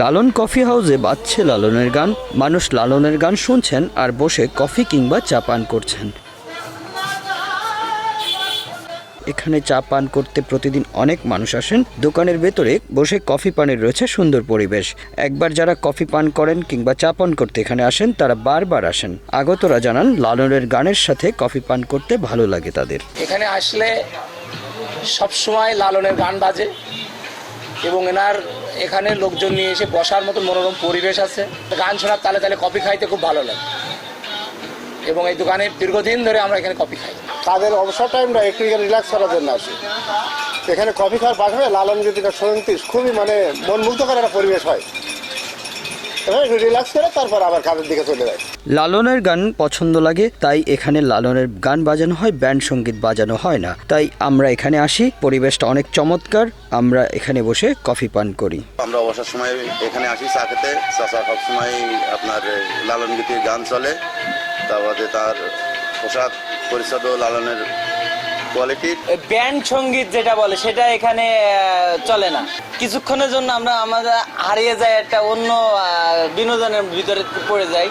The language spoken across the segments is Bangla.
লালন কফি হাউসে বাজছে লালনের গান। মানুষ লালনের গান শুনছেন আর বসে কফি কিংবা চা পান করছেন। এখানে চা পান করতে প্রতিদিন অনেক মানুষ আসেন। দোকানের ভেতরে বসে কফি পানের রয়েছে সুন্দর পরিবেশ। একবার যারা কফি পান করেন কিংবা চা পান করতে এখানে আসেন, তারা বারবার আসেন। আগতরা জানান, লালনের গানের সাথে কফি পান করতে ভালো লাগে তাদের। এখানে আসলে সবসময় লালনের গান বাজে। এবং এনার এখানে লোকজন নিয়ে এসে বসার মতো মনোরম পরিবেশ আছে। গান শোনার তালে তালে কফি খাইতে খুব ভালো লাগে। এবং এই দোকানে দীর্ঘদিন ধরে আমরা এখানে কফি খাই। তাদের অবসর টাইমটা একটু রিল্যাক্স করার জন্য আসি। এখানে কফি খাওয়ার পাশাপাশি লালন গীতিকা সন্তিস খুবই মানে মন মুগ্ধকর একটা পরিবেশ হয়। রিল্যাক্স করে তারপর আবার কাজের দিকে চলে যায়। লালনের গান পছন্দ লাগে তাই এখানে লালনের গান বাজানো হয় ব্যান্ড সংগীত বাজানো হয় না। তাই আমরা এখানে আসি পরিবেশটা অনেক চমৎকার আমরা এখানে বসে কফি পান করি। আমরা অবসর সময় এখানে আসি চা খেতে। চাচা সবসময় আপনার লালন গীতির গান চলে। তারপরে তার পোশাক পরিচ্ছদও লালনের কোয়ালিটির ব্যান্ড সংগীত যেটা বলে, সেটা এখানে চলে না। কিছুক্ষণের জন্য আমরা, আমাদের হারিয়ে যায় একটা অন্য বিনোদনের ভিতরে পড়ে যাই।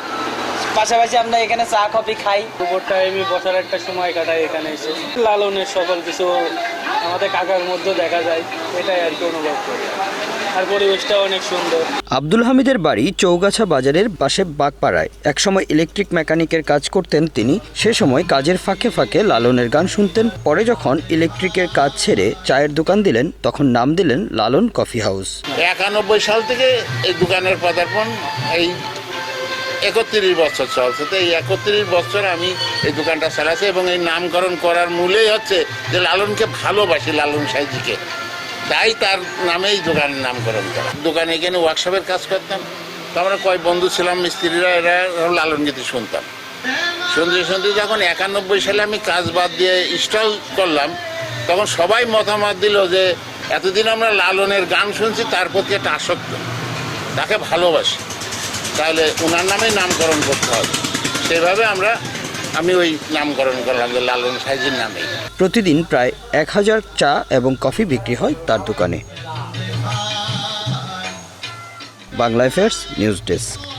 পাশাপাশি আমরা এখানে চা কফি খাই। দুপুর টাইমে বসার একটা সময় কাটাই এখানে এসে। লালনের সকল কিছু আমাদের কাকার মধ্যে দেখা যায় এটাই আর কি অনুভব করি। আর পরিবেশটা অনেক সুন্দর। আব্দুল হামিদের বাড়ি চৌগাছা বাজারের পাশে বাগপাড়ায়। একসময় ইলেকট্রিক মেকানিকের কাজ করতেন তিনি সে সময় কাজের ফাঁকে ফাঁকে লালনের গান শুনতেন। পরে যখন ইলেকট্রিকের কাজ ছেড়ে চায়ের দোকান দিলেন তখন নাম দিলেন লালন কফি হাউস। একানব্বই সাল থেকে এই দোকানের পদার্পণ এই একত্রিশ বছর চলছে। তো এই একত্রিশ বছর আমি এই দোকানটা চালাচ্ছি এবং এই নামকরণ করার মূলেই হচ্ছে যে লালনকে ভালোবাসি, লালন সাইজিকে। তাই তার নামেই দোকানের নামকরণ করা। দোকানে এখানে ওয়ার্কশপের কাজ করতাম। তো আমরা কয় বন্ধু ছিলাম, মিস্ত্রিরা, এরা লালন গীতি শুনতাম। শুনতে শুনতে যখন একানব্বই সালে আমি কাজ বাদ দিয়ে ইনস্টল করলাম, তখন সবাই মতামত দিল যে এতদিন আমরা লালনের গান শুনছি, তার প্রতি একটা আসক্ত। তাকে ভালোবাসি। তাহলে ওনার নামে নামকরণ করতে হবে। সেভাবে আমরা, আমি ওই নামকরণ করলাম যে লালন সাইজির নামে। প্রতিদিন প্রায় এক হাজার চা এবং কফি বিক্রি হয় তার দোকানে। Bangla affairs news desk.